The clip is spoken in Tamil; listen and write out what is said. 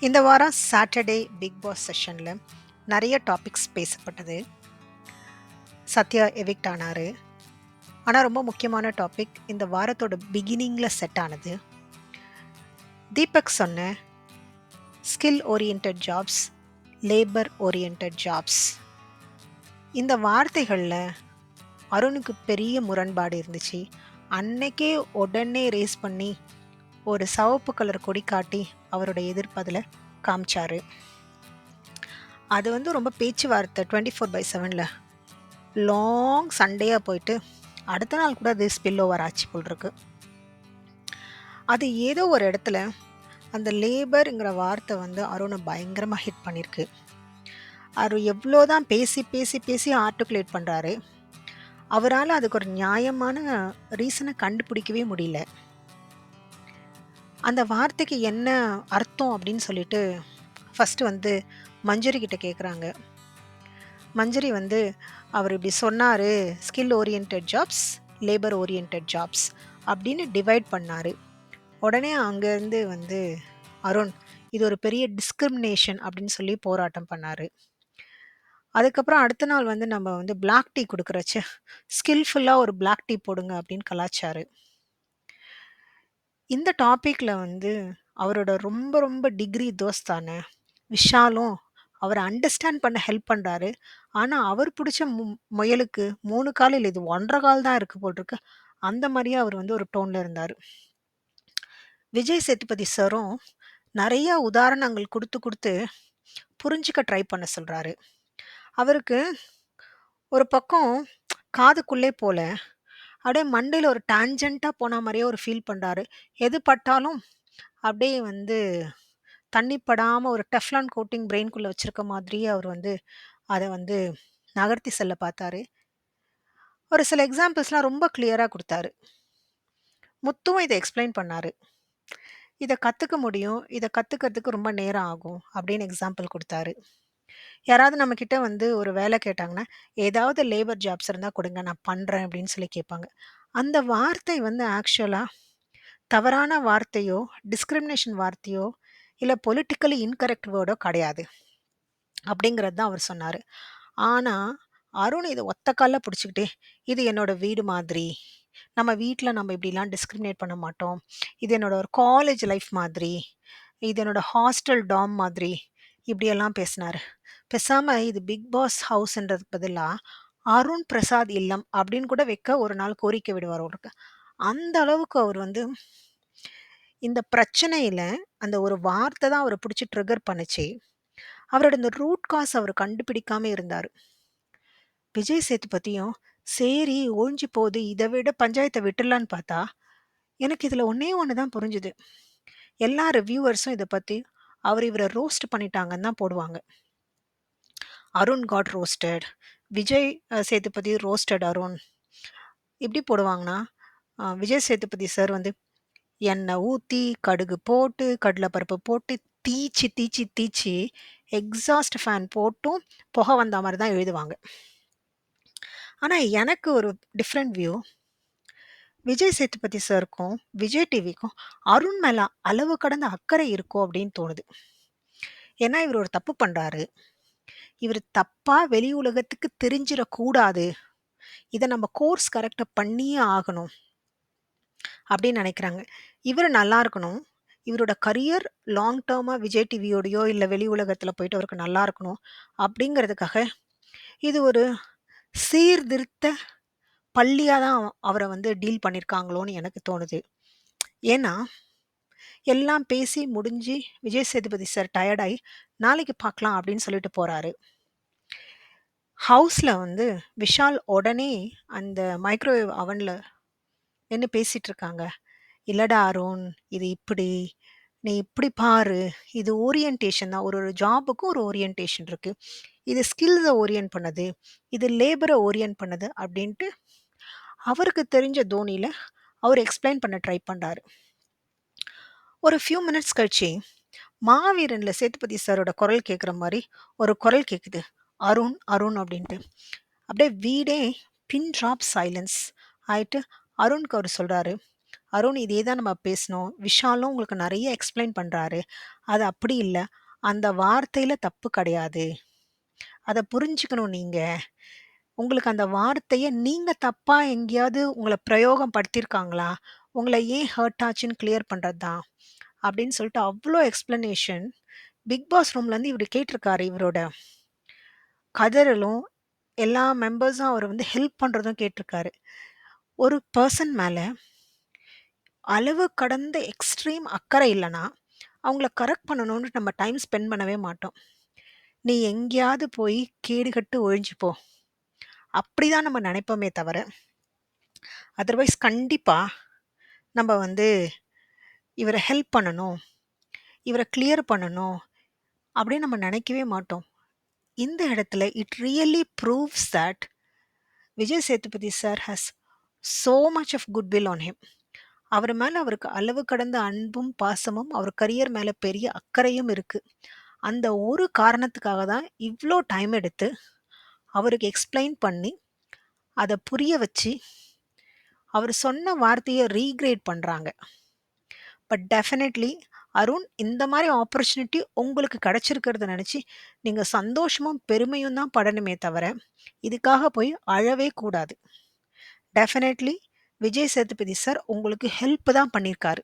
இந்த வாரம் சாட்டர்டே பிக் பாஸ் செஷனில் நிறைய டாபிக்ஸ் பேசப்பட்டது. சத்யா எவிக்ட் ஆனார் ஆனால் ரொம்ப முக்கியமான டாபிக் இந்த வாரத்தோட பிகினிங்கில் செட் ஆனது. தீபக் சொன்ன skill orient jobs, labour orient jobs. இந்த வார்த்தைகளில் அருணுக்கு பெரிய முரண்பாடு இருந்துச்சு. அன்னைக்கே உடனே ரேஸ் பண்ணி ஒரு சிவப்பு கலர் கொடி காட்டி அவரோட எதிர்ப்பு காமிச்சார் அது வந்து ரொம்ப பேச்சுவார்த்தை 24/7ல லாங் சண்டேயாக போயிட்டு, அடுத்த நாள் கூட அது ஸ்பில் ஓவர் ஆச்சு போல் இருக்கு. அது ஏதோ ஒரு இடத்துல அந்த லேபர்ங்கிற வார்த்தை வந்து அருணை பயங்கரமாக ஹிட் பண்ணியிருக்கு. அவரு எவ்வளோதான் பேசி, பேசி, பேசி ஆர்டிகுலேட் பண்ணுறாரு அவரால் அதுக்கு ஒரு நியாயமான ரீசனை கண்டுபிடிக்கவே முடியல. அந்த வார்த்தைக்கு என்ன அர்த்தம் அப்படின்னு சொல்லிட்டு ஃபஸ்ட்டு வந்து மஞ்சரி கிட்ட கேட்குறாங்க. மஞ்சரி வந்து அவர் இப்படி சொன்னார் skill orient jobs, labour orient jobs அப்படின்னு டிவைட் பண்ணார். உடனே அங்கேருந்து வந்து அருண் இது ஒரு பெரிய டிஸ்கிரிமினேஷன் அப்படின்னு சொல்லி போராட்டம் பண்ணார். அதுக்கப்புறம் அடுத்த நாள் வந்து நம்ம வந்து பிளாக் டீ கொடுக்குறச்சு ஸ்கில்ஃபுல்லாக ஒரு பிளாக் டீ போடுங்க அப்படின்னு கலாச்சாரு. இந்த டாபிக்ல வந்து அவரோட ரொம்ப ரொம்ப டிகிரி தோஸ்தான விஷாலும் அவர அண்டர்ஸ்டாண்ட் பண்ண ஹெல்ப் பண்றாரு. ஆனா அவர் புடிச்ச மு முயலுக்கு 3 கால் இல்ல இது 1 1/2 கால் தான் இருக்கு போல அந்த மாரியே அவர் வந்து ஒரு டோன்ல இருந்தாரு. விஜய் சேதுபதி சாரும் நெறைய உதாரணங்கள் குடுத்து, குடுத்து புரிஞ்சுக்க ட்ரை பண்ண சொல்றாரு. அவருக்கு ஒரு பக்கம் காதுக்குள்ளே போல, அப்படியே மண்டையில் ஒரு டான்ஜென்ட்டா போன மாதிரியே ஒரு ஃபீல் பண்ணுறாரு எது பட்டாலும் அப்படியே வந்து தண்ணி படாமல் ஒரு டெஃப்லான் கோட்டிங் பிரெயின்குள்ளே வச்சுருக்க மாதிரியே அவர் வந்து அதை வந்து நகர்த்தி செல்ல பார்த்தாரு. ஒரு சில எக்ஸாம்பிள்ஸ்லாம் ரொம்ப கிளியராக கொடுத்தாரு முத்துவும் இதை எக்ஸ்ப்ளைன் பண்ணார் இதை கற்றுக்க முடியும். இதை கற்றுக்கிறதுக்கு ரொம்ப நேரம் ஆகும் அப்படின்னு எக்ஸாம்பிள் கொடுத்தாரு யாராவது நம்ம கிட்ட வந்து ஒரு வேலை கேட்டாங்கன்னா, ஏதாவது லேபர் ஜாப்ஸ் இருந்தா கொடுங்க நான் பண்றேன் அப்படின்னு சொல்லி கேட்பாங்க. அந்த வார்த்தை வந்து ஆக்சுவலா தவறான வார்த்தையோ, டிஸ்கிரிமினேஷன் வார்த்தையோ, இல்ல பொலிட்டிக்கலி இன்கரெக்ட் வேர்டோ கிடையாது. அப்படிங்கிறது தான் அவர் சொன்னாரு. ஆனா, அருண் இத ஒத்த கால்ல புடிச்சுக்கிட்டு, இது என்னோட வீடு மாதிரி. நம்ம வீட்ல நம்ம இப்படிலாம் டிஸ்கிரிமினேட் பண்ண மாட்டோம். இது என்னோட ஒரு காலேஜ் லைஃப் மாதிரி. இது என்னோட ஹாஸ்டல் டார்ம் மாதிரி. இப்படியெல்லாம் பேசினாரு. பேசாமல் இது பிக் பாஸ் ஹவுஸ்ன்றதுக்கு பதிலாக அருண் பிரசாத் இல்லம் அப்படின்னு கூட வைக்க ஒரு நாள் கோரிக்கை விடுவார் அவருக்கு அந்த அளவுக்கு அவர் வந்து இந்த பிரச்சனையில் அந்த ஒரு வார்த்தை தான் அவரை பிடிச்சி ட்ரிகர் பண்ணுச்சு. அவரோட இந்த ரூட் காஸ் அவர் கண்டுபிடிக்காம இருந்தார் விஜய் சேதுபதியும் சரி ஒழிஞ்சு போது. இதை விட பஞ்சாயத்தை விட்டுடலான்னு பார்த்தா, எனக்கு இதில் ஒன்றே ஒன்று தான் புரிஞ்சுது. எல்லா ரிவ்யூவர்ஸும் இதை பற்றி அவர் இவரை ரோஸ்ட் பண்ணிட்டாங்கன்னு தான் போடுவாங்க. Arun got roasted. Vijay Sethupathi roasted Arun. எப்படி போடுவாங்கன்னா, விஜய் சேதுபதி சார் வந்து எண்ணெய் ஊற்றி கடுகு போட்டு, கடலை பருப்பு போட்டு தீச்சு, தீச்சு, தீச்சி எக்ஸாஸ்ட் ஃபேன் போட்டும் புகை வந்தா மாதிரி தான் எழுதுவாங்க. ஆனால் எனக்கு ஒரு டிஃப்ரெண்ட் வியூ. விஜய் சேதுபதி சாருக்கும், விஜய் டிவிக்கும் அருண் மேலே அளவு கடந்த அக்கறை இருக்கோ அப்படின்னு தோணுது. ஏன்னா இவர் ஒரு தப்பு பண்ணுறாரு இவர் தப்பா வெளி உலகத்துக்கு தெரிஞ்சிடக்கூடாது இதை நம்ம கோர்ஸ் கரெக்டாக பண்ணியே ஆகணும். அப்படின்னு நினைக்கிறாங்க இவர் நல்லா இருக்கணும். இவரோட கரியர் லாங் டேர்மாக விஜய் டிவியோடயோ, இல்லை வெளி உலகத்தில் போயிட்டு அவருக்கு நல்லா இருக்கணும். அப்படிங்கிறதுக்காக, இது ஒரு சீர்திருத்த பள்ளியாக தான் அவரை வந்து டீல் பண்ணியிருக்காங்களோன்னு எனக்கு தோணுது. ஏன்னா, எல்லாம் பேசி முடிஞ்சு விஜய் சேதுபதி சார் டயர்டாகி நாளைக்கு பார்க்கலாம் அப்படின்னு சொல்லிட்டு போகிறாரு ஹவுஸில் வந்து விஷால் உடனே அந்த மைக்ரோவேவ் அவனில் என்ன பேசிகிட்டு இருக்காங்க. இல்லடா அருண், இது இப்படி. நீ இப்படி பாரு. இது ஓரியன்டேஷன் தான். ஒரு ஒரு ஜாபுக்கும் ஒரு ஓரியன்டேஷன் இருக்குது இது ஸ்கில்ஸை ஓரியன்ட் பண்ணுது. இது லேபரை ஓரியன்ட் பண்ணுது அப்படின்ட்டு, அவருக்கு தெரிஞ்ச தோனியில் அவர் எக்ஸ்பிளைன் பண்ண ட்ரை பண்ணுறாரு ஒரு ஃபியூ மினிட்ஸ் கழிச்சு, மாவீரன்ல சேதுபதி சாரோட குரல் கேட்குற மாதிரி ஒரு குரல் கேட்குது. அருண், அருண் அப்படின்ட்டு. அப்படியே வீடே பின் ட்ராப் சைலன்ஸ் ஆயிட்டு, அருண்க்கு அவர் சொல்கிறாரு "அருண் இதே தான் நம்ம பேசினோம். விஷாலும் உங்களுக்கு நிறைய எக்ஸ்ப்ளைன் பண்ணுறாரு அது அப்படி இல்லை அந்த வார்த்தையில் தப்பு கிடையாது. அதை புரிஞ்சுக்கணும் நீங்கள் உங்களுக்கு அந்த வார்த்தையை நீங்கள் தப்பாக எங்கேயாவது உங்களை பிரயோகம் படுத்தியிருக்காங்களா? உங்களை ஏன் ஹர்ட் ஆச்சுன்னு கிளியர் பண்ணுறது தான்." அப்படின்னு சொல்லிட்டு அவ்வளோ எக்ஸ்ப்ளனேஷன் பிக் பாஸ் ரூம்லேருந்து இவர் கேட்டிருக்காரு இவரோட கதறலும், எல்லா மெம்பர்ஸும் அவர் வந்து ஹெல்ப் பண்ணுறதும் கேட்டிருக்காரு. ஒரு பர்சன் மேலே அளவு கடந்த எக்ஸ்ட்ரீம் அக்கறை இல்லைன்னா அவங்கள கரெக்ட் பண்ணணும்னு நம்ம டைம் ஸ்பெண்ட் பண்ணவே மாட்டோம். "நீ எங்கேயாவது போய் கேடுகட்டு ஒழிஞ்சுப்போ அப்படி தான் நம்ம நினைப்போமே தவிர, அதர்வைஸ் கண்டிப்பாக நம்ம வந்து இவரை ஹெல்ப் பண்ணணும், இவரை கிளியர் பண்ணணும் அப்படின்னு நம்ம நினைக்கவே மாட்டோம். இந்த இடத்துல it really proves that Vijay Sethupathi sir has so much of good will on him. அவர் மேலே அவருக்கு அளவு கடந்த அன்பும், பாசமும், அவர் கரியர் மேலே பெரிய அக்கறையும் இருக்குது அந்த ஒரு காரணத்துக்காக தான் இவ்வளோ டைம் எடுத்து அவருக்கு எக்ஸ்ப்ளைன் பண்ணி, அதை புரிய வச்சு, அவர் சொன்ன வார்த்தையை ரீகிரேட் பண்ணுறாங்க பட் டெஃபினெட்லி அருண் இந்த மாதிரி ஆப்பர்ச்சுனிட்டி உங்களுக்கு கிடைச்சிருக்கிறத நினச்சி நீங்கள் சந்தோஷமும், பெருமையும் தான் படணுமே தவிர, இதுக்காக போய் அழவே கூடாது. டெஃபினெட்லி விஜய் சேதுபதி சார் உங்களுக்கு ஹெல்ப் தான் பண்ணியிருக்காரு.